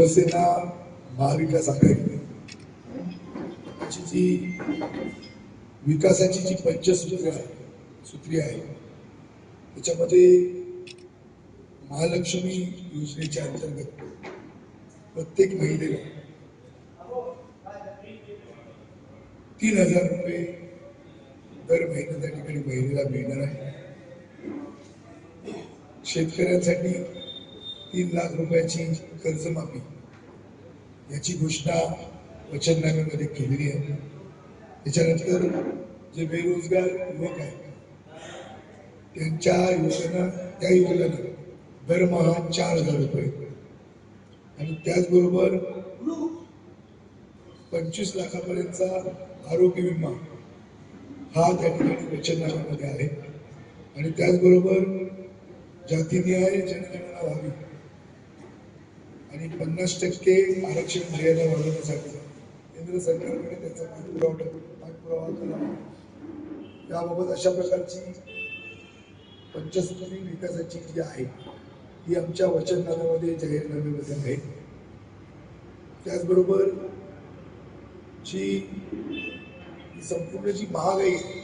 शिवसेना महाविकास आघाडी जी विकासाची जी पंचसूत्र आहे सूत्री आहे त्याच्यामध्ये महालक्ष्मी योजनेच्या अंतर्गत प्रत्येक महिलेला तीन हजार रुपये दर महिन्या त्या ठिकाणी महिलेला मिळणार आहे. शेतकऱ्यांसाठी तीन लाख रुपयाची कर्जमाफी. याची घोषणा वचननाम्यामध्ये केलेली आहे. त्याच्यानंतर जे बेरोजगार युवक आहेत त्यांच्या योजना त्या योजना दरमहा चार हजार रुपये. आणि त्याचबरोबर पंचवीस लाखापर्यंतचा आरोग्य विमा हा त्या ठिकाणी वचननाम्यामध्ये आहे. आणि त्याचबरोबर जातीनिहाय जनगणना व्हावी. आणि पन्नास टक्के आरक्षण मर्यादा वाढवण्यासाठी केंद्र सरकारकडे त्याचा पाठपुरावा पाठपुरावा करावा याबाबत अशा प्रकारची पंचसूत्री विकासाची जी आहे ती आमच्या वचननाम्यामध्ये जाहीरनाम्यामध्ये आहे त्याचबरोबर जी संपूर्ण जी महागाई आहे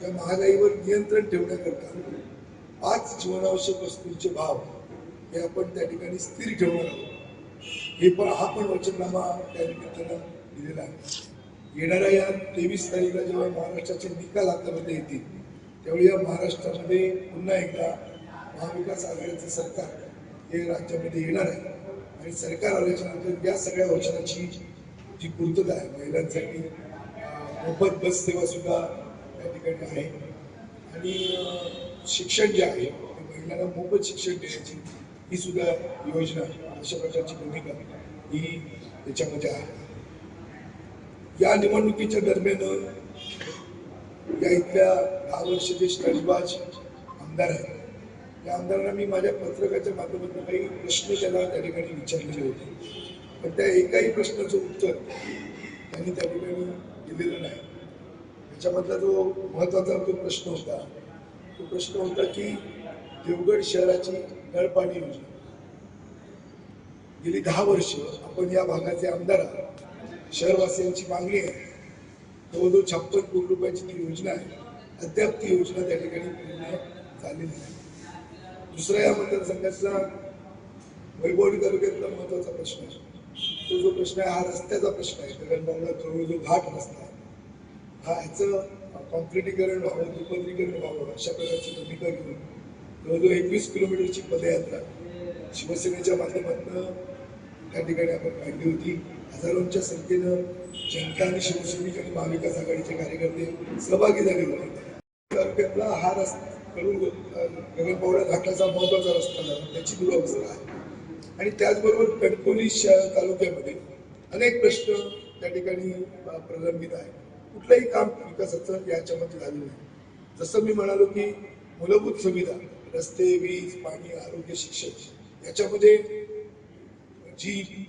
त्या महागाईवर नियंत्रण ठेवण्याकरता पाच जीवनावश्यक वस्तूंचे भाव हे आपण त्या ठिकाणी स्थिर ठेवणार आहोत. हे पण हा पण वचननामा त्या निमित्तानं दिलेला आहे. येणाऱ्या या तेवीस तारीखला जेव्हा महाराष्ट्राचे निकाल हातामध्ये येतील त्यावेळी या महाराष्ट्रामध्ये पुन्हा एकदा महाविकास आघाडीचं सरकार हे राज्यामध्ये येणार आहे. आणि सरकार आल्याच्यानंतर या सगळ्या वचनाची जी पूर्तता आहे महिलांसाठी मोफत बस सेवा सुद्धा त्या ठिकाणी आहे. आणि शिक्षण जे आहे ते महिलांना मोफत शिक्षण देण्याची ही सुद्धा योजना अशा प्रकारची भूमिका ही त्याच्यामध्ये आहे. या निवडणुकीच्या दरम्यान या इथल्या दहा वर्षाचे स्टंटबाज आमदार आहेत. या आमदारांना मी माझ्या पत्रकाच्या माध्यमातून काही प्रश्न त्याला त्या ठिकाणी विचारलेले होते. पण त्या एकाही प्रश्नाचं उत्तर त्यांनी त्या ठिकाणी दिलेलं नाही. त्याच्यामधला जो महत्त्वाचा जो प्रश्न होता तो प्रश्न होता की देवगड शहराची नळपाणी योजना. गेली दहा वर्ष आपण या भागाचे आमदार आहात. शहरवासियांची मागणी आहे. जवळजवळ छप्पन कोटी रुपयाची ती योजना आहे. अद्याप ती योजना त्या ठिकाणी पूर्ण झालेली नाही. दुसरा या मतदारसंघातला वैभवणी तालुक्यातला महत्त्वाचा प्रश्न आहे. तो जो प्रश्न आहे हा रस्त्याचा प्रश्न आहे. गगनबावला जवळ जो घाट रस्ता आहे. हा ह्याचं कॉन्क्रिटीकरण व्हावं दुपदरीकरण व्हावं अशा प्रकारची भूमिका घेऊन जवळजवळ एकवीस किलोमीटरची पदयात्रा शिवसेनेच्या माध्यमातून त्या ठिकाणी आपण काढली होती. हजारोंच्या संख्येनं जनता आणि शिवसैनिक आणि महाविकास आघाडीचे कार्यकर्ते सहभागी झाले होते तालुक्यातला हा रस्ता करून गगनबावडा घाटाचा महत्त्वाचा रस्ता झाला. त्याची दुरावस्था आहे. आणि त्याचबरोबर कणकोली तालुक्यामध्ये अनेक प्रश्न त्या ठिकाणी प्रलंबित आहे कुठलंही काम विकासाचं याच्यामध्ये झालं नाही. जसं मी म्हणालो की मूलभूत सुविधा रस्ते वीज पाणी आरोग्य शिक्षण याच्यामध्ये जी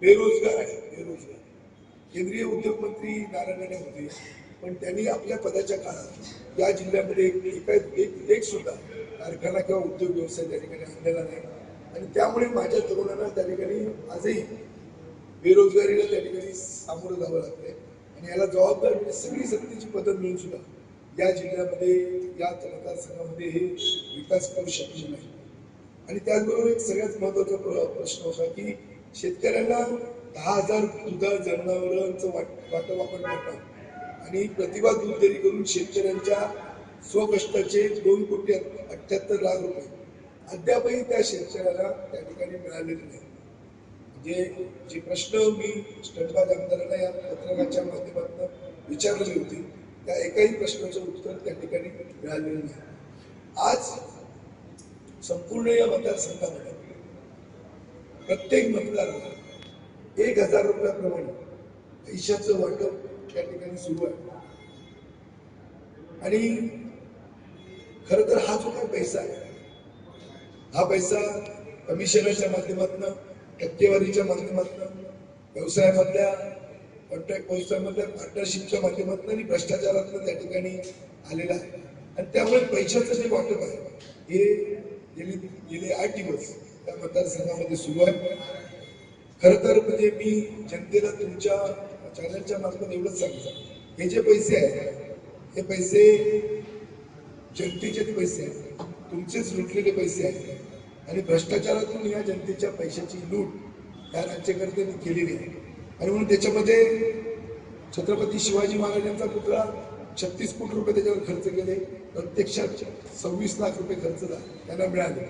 बेरोजगार आहे बेरोजगार. केंद्रीय उद्योग मंत्री नारायण होते पण त्यांनी आपल्या पदाच्या काळात या जिल्ह्यामध्ये एक एका- एक एक सुद्धा कारखाना किंवा उद्योग व्यवसाय त्या ठिकाणी आणलेला नाही. आणि त्यामुळे माझ्या तरुणांना त्या ठिकाणी आजही बेरोजगारीला त्या ठिकाणी सामोरं जावं लागतंय. आणि याला जबाबदार म्हणजे सगळी सत्तेची पदं मिळून सुद्धा या जिल्ह्यामध्ये या मतदारसंघामध्ये हे विकास करू शकले नाही. आणि त्याचबरोबर एक सगळ्यात महत्त्वाचा प्रश्न होता की शेतकऱ्यांना दहा हजार दुधा जनावरांचं वाट वाटप आपण करणार. आणि प्रतिभा दूध डेअरी करून शेतकऱ्यांच्या स्वकष्टाचे दोन कोटी अठ्ठ्याहत्तर लाख रुपये अद्यापही त्या शेतकऱ्याला त्या ठिकाणी मिळालेले नाही. म्हणजे जे प्रश्न मी स्टंटबाज आमदारांना या पत्रकाच्या माध्यमातून विचारले होते त्या एकाही प्रश्नाचं उत्तर त्या ठिकाणी मिळालेलं नाही. आज संपूर्ण या मतदारसंघामध्ये प्रत्येक मतदाराला एक हजार रुपयाप्रमाणे पैशाचं वाटप त्या ठिकाणी सुरू आहे. आणि खर तर हा जो काही पैसा आहे हा पैसा कमिशनरच्या माध्यमातून टक्केवारीच्या माध्यमातून व्यवसायामधल्या कॉन्ट्रॅक्ट व्यवसायामधल्या पार्टनरशिपच्या माध्यमातून आणि भ्रष्टाचारातून त्या ठिकाणी आलेला आहे. आणि त्यामुळे पैशाचं जे वाटप आहे हे गेले गेले आठ दिवस त्या मतदारसंघामध्ये सुरू आहे. खरं तर म्हणजे मी जनतेला तुमच्या चॅनलच्या मार्फत एवढंच सांगतो. हे जे पैसे आहेत हे पैसे जनतेचे पैसे आहेत तुमचेच लुटलेले पैसे आहेत. आणि भ्रष्टाचारातून या जनतेच्या पैशाची लूट या राज्यकर्त्यांनी केलेली आहे. आणि म्हणून त्याच्यामध्ये छत्रपती शिवाजी महाराजांचा पुतळा छत्तीस कोटी रुपये त्याच्यावर खर्च केले. प्रत्यक्षात सव्वीस लाख रुपये खर्च झाला. त्यांना मिळाले.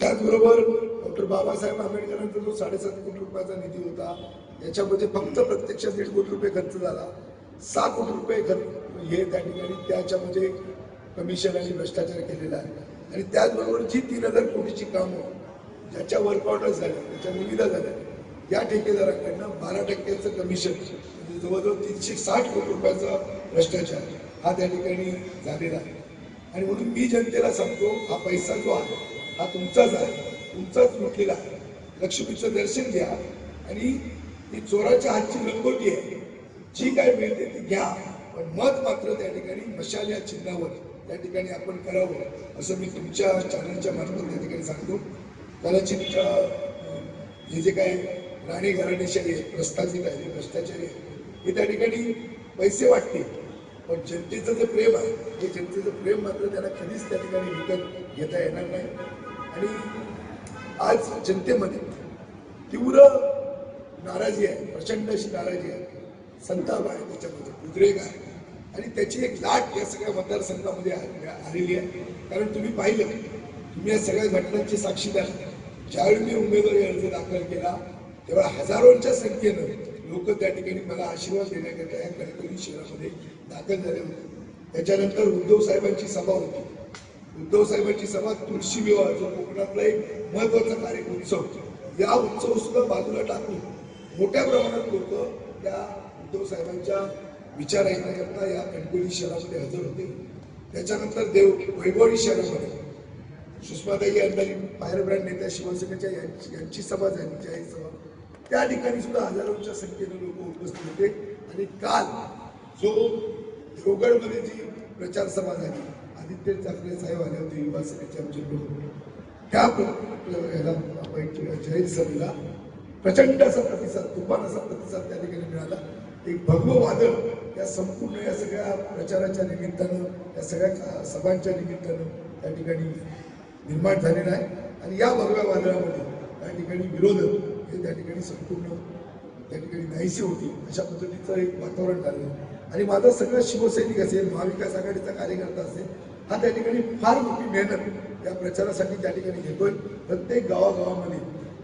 त्याचबरोबर डॉक्टर बाबासाहेब आंबेडकरांचा जो साडेसात कोटी रुपयाचा निधी होता याच्यामध्ये फक्त प्रत्यक्षात दीड कोटी रुपये खर्च झाला. सहा कोटी रुपये खर्च हे त्या ठिकाणी त्याच्यामध्ये कमिशन आणि भ्रष्टाचार केलेला आहे. आणि त्याचबरोबर जी तीन हजार कोटीची कामं ज्याच्या वर्क ऑर्डर झाल्या त्याच्या निविदा झाल्या. या ठेकेदाराकडनं बारा टक्क्याचं कमिशन म्हणजे जवळजवळ तीनशे साठ कोटी रुपयाचा भ्रष्टाचार हा त्या ठिकाणी झालेला आहे. आणि म्हणून मी जनतेला सांगतो हा पैसा जो आहे हा तुमचाच आहे तुमचाच लुटलेला आहे. लक्ष्मीचं दर्शन घ्या आणि ती चोराच्या हातची लंगोटी आहे. जी काय मिळते ती घ्या पण मत मात्र त्या ठिकाणी मशाल या चिन्हावर त्या ठिकाणी आपण करावं असं मी तुमच्या चॅनलच्या मार्फत त्या ठिकाणी सांगतो. कदाचित हे जे काय राणी घराणेशाही आहे प्रस्थापित आहे भ्रष्टाचारी आहे हे त्या ठिकाणी पैसे वाटतील. पण जनतेचं जे प्रेम आहे हे जनतेचं प्रेम मात्र त्याला कधीच त्या ठिकाणी विकत घेता येणार नाही. आणि आज जनतेमध्ये तीव्र नाराजी आहे प्रचंड अशी नाराजी आहे. संताप आहे त्याच्यामध्ये उद्रेक आहे. आणि त्याची एक लाट या सगळ्या मतदारसंघामध्ये आलेली आहे. कारण तुम्ही पाहिलं तुम्ही या सगळ्या घटनांची साक्षीदार. ज्यावेळी मी उमेदवारी अर्ज दाखल केला तेव्हा हजारोंच्या संख्येनं लोक त्या ठिकाणी मला आशीर्वाद देण्याकरता या कणकवली शहरामध्ये दाखल झाले होते. त्याच्यानंतर उद्धव साहेबांची सभा होती. उद्धव साहेबांची सभा तुळशी विवाह जो कोकणातला एक महत्त्वाचा कार्य उत्सव या उत्सव सुद्धा बाजूला टाकून मोठ्या प्रमाणात लोक त्या उद्धव साहेबांच्या विचार ऐकण्याकरता या कणकोली शहरामध्ये हजर होते. त्याच्यानंतर देव वैभवडी शहरामध्ये सुषमाताई अंधारी फायर ब्रँड नेत्या शिवसेनेच्या यांची यांची सभा झाली. जाहीर सभा त्या ठिकाणी सुद्धा हजारोंच्या संख्येने लोक उपस्थित होते. आणि काल जो देवगडमध्ये जी प्रचार सभा झाली आदित्य ठाकरे साहेब आले होते युवा सेनेचे आमचे लोक त्या जाहीर सभेला प्रचंड असा प्रतिसाद तुफान असा प्रतिसाद त्या ठिकाणी मिळाला. एक भगव वादळ या संपूर्ण या सगळ्या प्रचाराच्या निमित्तानं या सगळ्या सभांच्या निमित्तानं त्या ठिकाणी निर्माण झालेला आहे. आणि या भगव्या वादळामध्ये त्या ठिकाणी विरोधक ते त्या ठिकाणी संपूर्ण त्या ठिकाणी नाहीशी होती. अशा पद्धतीचं एक वातावरण झालं आणि माझा सगळं शिवसैनिक असेल महाविकास आघाडीचा कार्यकर्ता असेल हा त्या ठिकाणी फार मोठी मेहनत या प्रचारासाठी त्या ठिकाणी घेतोय. प्रत्येक गावागावामध्ये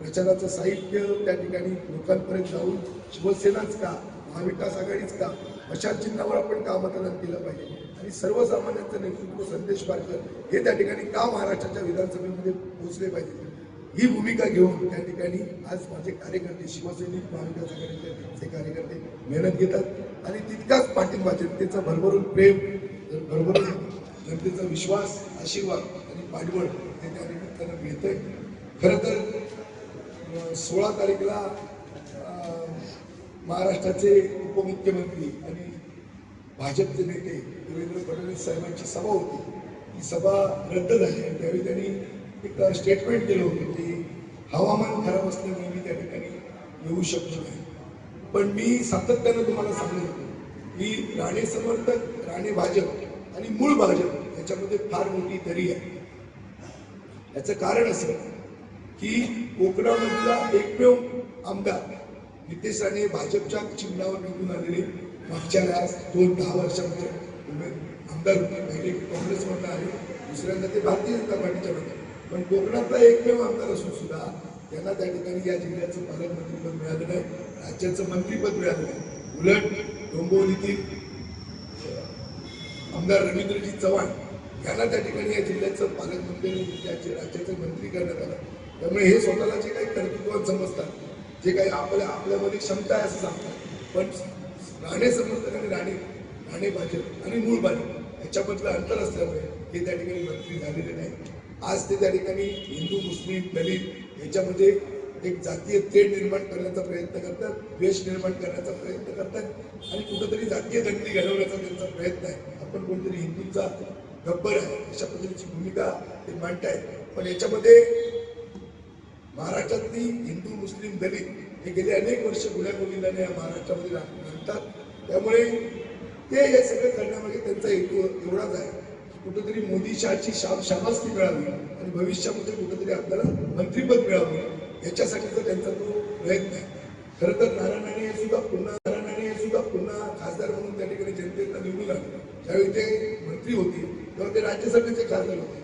प्रचाराचं साहित्य त्या ठिकाणी लोकांपर्यंत जाऊन शिवसेनाच का महाविकास आघाडीच का अशा चिन्हावर आपण का मतदान केलं पाहिजे. आणि सर्वसामान्यांचं नेतृत्व संदेश पारकर हे त्या ठिकाणी का महाराष्ट्राच्या विधानसभेमध्ये पोहोचले पाहिजे? ही भूमिका घेऊन त्या ठिकाणी आज माझे कार्यकर्ते शिवसैनिक महाविकास आघाडीचे कार्यकर्ते मेहनत घेतात आणि तितकाच पाठिंबा जनतेचा भरभरून प्रेम भरभरून जनतेचा विश्वास आशीर्वाद आणि पाठबळ हे त्या निमित्तानं मिळतंय. खरं तर सोळा तारीखला महाराष्ट्राचे उपमुख्यमंत्री आणि भाजपचे नेते देवेंद्र फडणवीस साहेबांची सभा होती. ती सभा रद्द झाली आणि त्यावेळी त्यांनी एक स्टेटमेंट दिलं होतं की हवामान खराब असल्यामुळे मी त्या ठिकाणी येऊ शकलो नाही. पण मी सातत्यानं तुम्हाला सांगत होतो की राणे समर्थक राणे भाजप आणि मूळ भाजप याच्यामध्ये फार मोठी दरी आहे. याचं कारण असं की कोकणामधला एकमेव आमदार नितेश राणे भाजपच्या चिन्हावर निवडून आलेले मागच्या वेळेस दोन दहा वर्षामध्ये आमदार होते. पहिले काँग्रेसमधला आले दुसऱ्यांदा ते भारतीय जनता पार्टीच्या होते पण कोकणातला एकमेव आमदार असून सुद्धा त्यांना त्या ठिकाणी या जिल्ह्याचं पालकमंत्रीपद मिळालं नाही राज्याचं मंत्रीपद मिळालं नाही. उलट डोंबिवलीतील आमदार रवींद्रजी चव्हाण यांना त्या ठिकाणी या जिल्ह्याचं पालकमंत्री आणि राज्याचे राज्याचं मंत्री करण्यात आलं. त्यामुळे हे स्वतःला जे काही कर्तृत्वात समजतात जे काही आपल्या आपल्यामध्ये क्षमता आहे असं सांगतात. पण राणे समजतात आणि राणे राणे भाजप आणि मूळ भाजप याच्यामधलं अंतर असल्यामुळे हे त्या ठिकाणी मंत्री झालेले नाही आज ते त्या ठिकाणी हिंदू मुस्लिम दलित याच्यामध्ये एक जातीय तेढ निर्माण करण्याचा प्रयत्न करतात द्वेष निर्माण करण्याचा प्रयत्न करतात आणि कुठंतरी जातीय दंगली घडवण्याचा त्यांचा प्रयत्न आहे. आपण कोणतरी हिंदूंचा गब्बर आहे अशा पद्धतीची भूमिका ते मांडतायत. पण याच्यामध्ये महाराष्ट्रातली हिंदू मुस्लिम दलित हे गेले अनेक वर्ष गुन्ह्यागोविंदाने या महाराष्ट्रामध्ये राहतात. त्यामुळे ते हे सगळं करण्यामागे त्यांचा हेतू एवढाच आहे. कुठेतरी मोदी शहाची शा शाबासकी मिळावी आणि भविष्यामध्ये कुठेतरी आपल्याला मंत्रीपद मिळावं याच्यासाठीचा त्यांचा तो प्रयत्न आहे. खरं तर नारायण राणे सुद्धा पुन्हा नारायण राणे सुद्धा पुन्हा खासदार म्हणून त्या ठिकाणी जनतेला निवडून आले त्यावेळी ते मंत्री होते तेव्हा ते राज्यसभेचे खासदार होते.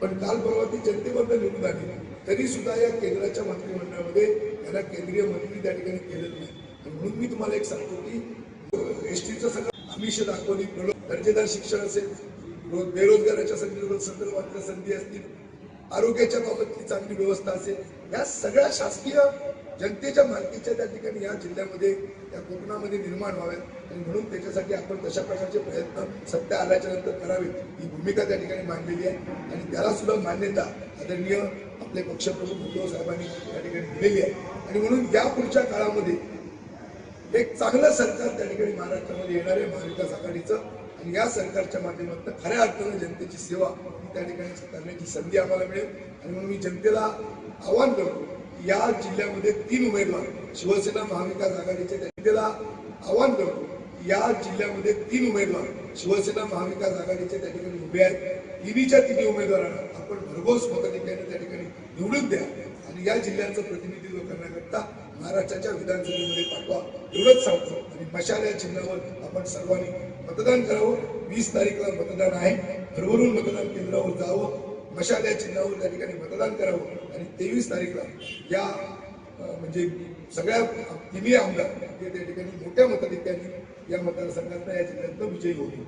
पण काल परवा ती जनतेमधनं निवडून आली. तरी सुद्धा या केंद्राच्या मंत्रिमंडळामध्ये याला केंद्रीय मंत्री त्या ठिकाणी केलेलं नाही. आणि म्हणून मी तुम्हाला एक सांगतो की एस टीचं सगळं आमिष दाखवली दर्जेदार शिक्षण असेल बेरोजगाराच्या संदर्भात संदर्भातल्या संधी असतील आरोग्याच्या बाबतची चांगली व्यवस्था असेल या सगळ्या शासकीय जनतेच्या मालकीच्या त्या ठिकाणी या जिल्ह्यामध्ये या कोकणामध्ये निर्माण व्हाव्यात आणि म्हणून त्याच्यासाठी आपण तशा प्रकारचे प्रयत्न सत्ता आल्याच्यानंतर करावेत ही भूमिका त्या ठिकाणी मांडलेली आहे. आणि त्याला सुद्धा मान्यता आदरणीय आपले पक्षप्रमुख उद्धव साहेबांनी त्या ठिकाणी दिलेली आहे. आणि म्हणून या पुढच्या काळामध्ये एक चांगलं सरकार त्या ठिकाणी महाराष्ट्रामध्ये येणार आहे महाविकास आघाडीचं. आणि या सरकारच्या माध्यमातून खऱ्या अर्थानं जनतेची सेवा ही त्या ठिकाणी करण्याची संधी आम्हाला मिळेल. आणि म्हणून मी जनतेला आवाहन करतो या जिल्ह्यामध्ये तीन उमेदवार शिवसेना महाविकास आघाडीचे जनतेला आवाहन करतो या जिल्ह्यामध्ये तीन उमेदवार शिवसेना महाविकास आघाडीचे त्या ठिकाणी उभे आहेत. तिन्हीच्या तिन्ही उमेदवारांना आपण भरघोस मताधिक्याने त्या ठिकाणी निवडून द्या. आणि या जिल्ह्याचं प्रतिनिधित्व करण्याकरता महाराष्ट्राच्या विधानसभेमध्ये पाठवा. एवढंच सांगतो. आणि मशाल या चिन्हावर आपण सर्वांनी मतदान करावं. वीस तारीखला मतदान आहे. भरभरून मतदान केंद्रावर जावं. मशाल या चिन्हावर त्या ठिकाणी मतदान करावं. आणि तेवीस तारीखला या म्हणजे सगळ्या तिन्ही आमदार हे त्या ठिकाणी मोठ्या मताधिक्याने या मतदारसंघातनं या जिल्ह्यातनं विजयी होतील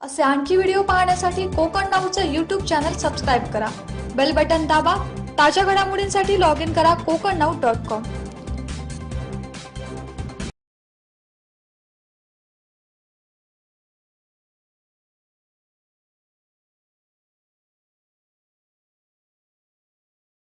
असे आणखी व्हिडिओ पाहण्यासाठी कोकण नाऊचं यूट्यूब चॅनल सबस्क्राईब करा. बेल बटन दाबा. ताज्या घडामोडींसाठी लॉग इन करा कोकण नाऊ डॉट कॉम